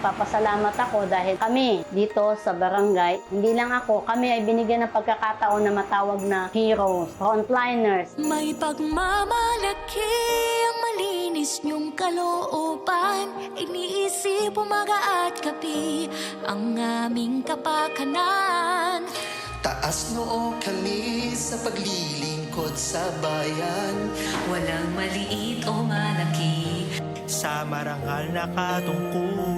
nagpapasalamat ako dahil kami dito sa barangay, hindi lang ako, kami ay binigyan ng pagkakataon na matawag na heroes, frontliners. May pagmamalaki ang malinis niyong kalooban. Iniisip umaga at gabi ang aming kapakanan. Taas noo kami sa paglilingkod sa bayan. Walang maliit o malaki. Sa marangal na katungkulan